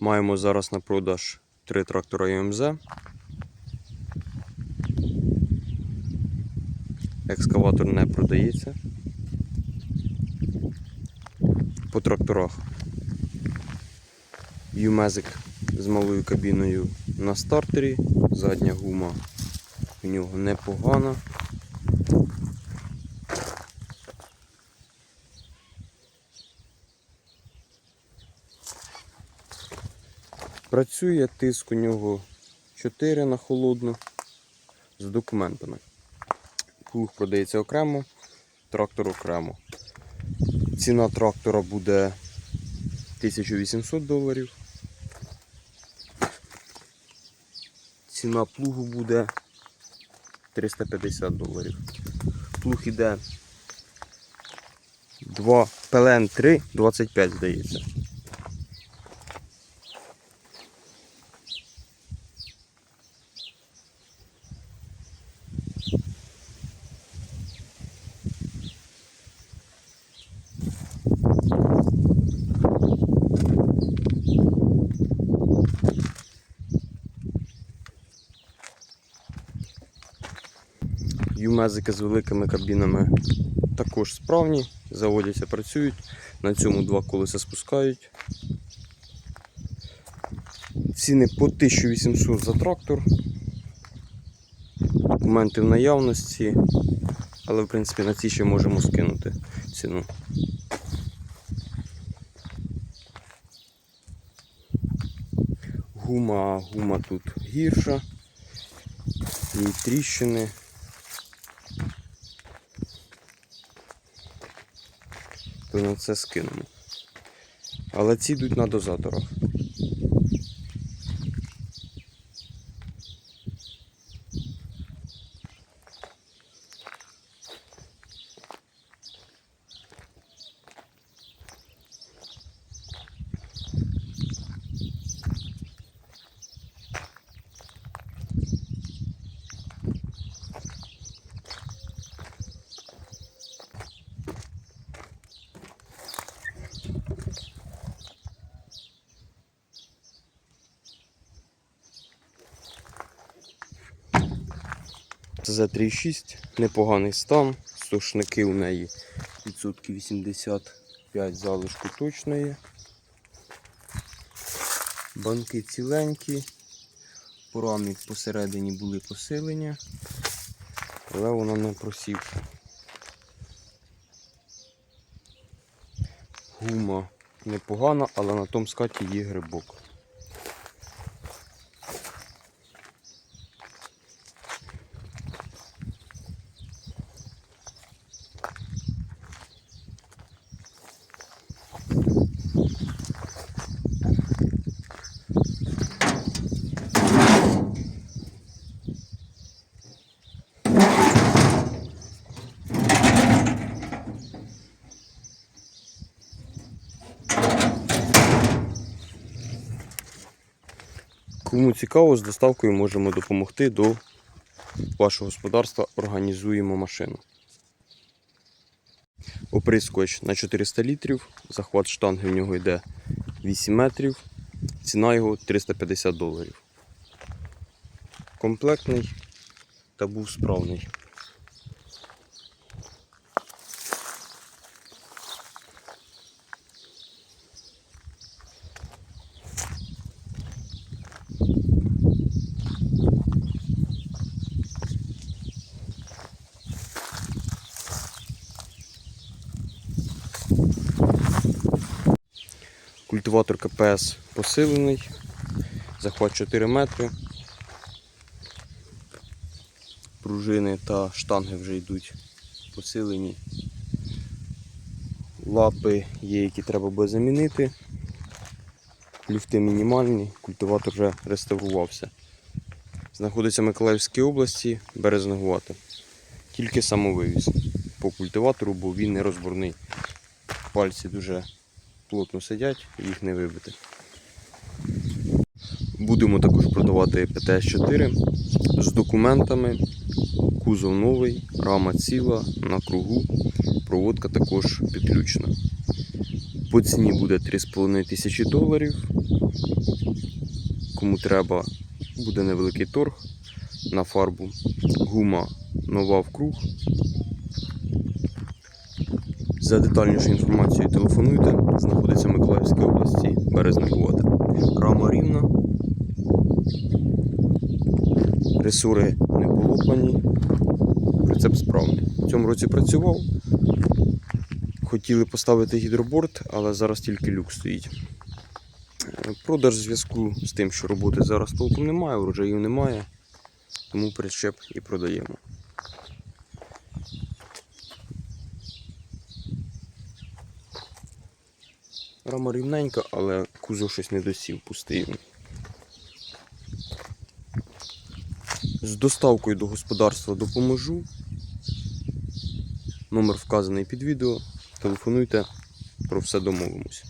Маємо зараз на продаж три трактора ЮМЗ. Екскаватор не продається. По тракторах. Юмезик з малою кабіною на стартері. Задня гума у нього непогана. Працює тиск у нього 4 на холодну з документами. Плуг продається окремо, трактор окремо. Ціна трактора буде 1800 доларів. Ціна плугу буде 350 доларів. Плуг іде 2 ПЛН 3, 25 здається. Юмезики з великими кабінами також справні, заводяться, працюють. На цьому два колеса спускають. Ціни по 1800 за трактор. Документи в наявності, але в принципі на ці ще можемо скинути ціну. Гума, гума тут гірша, і тріщини. То на це скинемо. Але ці йдуть на дозаторах. ТЗ-36, непоганий стан, сушники у неї відсотки 85 залишку точно є. Банки ціленькі, по рамі посередині були посилення, але вона не просівша. Гума непогана, але на тому скаті є грибок. Кому цікаво, з доставкою можемо допомогти до вашого господарства. Організуємо машину. Оприскувач на 400 літрів, захват штанги в нього йде 8 метрів, ціна його 350 доларів. Комплектний та був справний. Культиватор КПС посилений, захват 4 метри. Пружини та штанги вже йдуть посилені. Лапи є, які треба буде замінити. Люфти мінімальні, культиватор вже реставрувався. Знаходиться в Миколаївській області, Березнегувати. Тільки самовивіз по культиватору, бо він не розборний. Пальці дуже плотно сидять, їх не вибити. Будемо також продавати ПТС-4 з документами. Кузов новий, рама ціла, на кругу, проводка також підключена. По ціні буде 3,5 тисячі доларів. Кому треба, буде невеликий торг на фарбу. Гума нова в круг. За детальнішу інформацію телефонуйте. Знаходиться в Миколаївській області, Березнегувати. Рама рівна. Ресури не полопані. Прицеп справний. В цьому році працював. Хотіли поставити гідроборд, але зараз тільки люк стоїть. Продаж в зв'язку з тим, що роботи зараз толком немає, врожаїв немає, тому причеп і продаємо. Рама рівненька, але кузов щось не досів, пустий. З доставкою до господарства допоможу. Номер вказаний під відео. Телефонуйте, про все домовимось.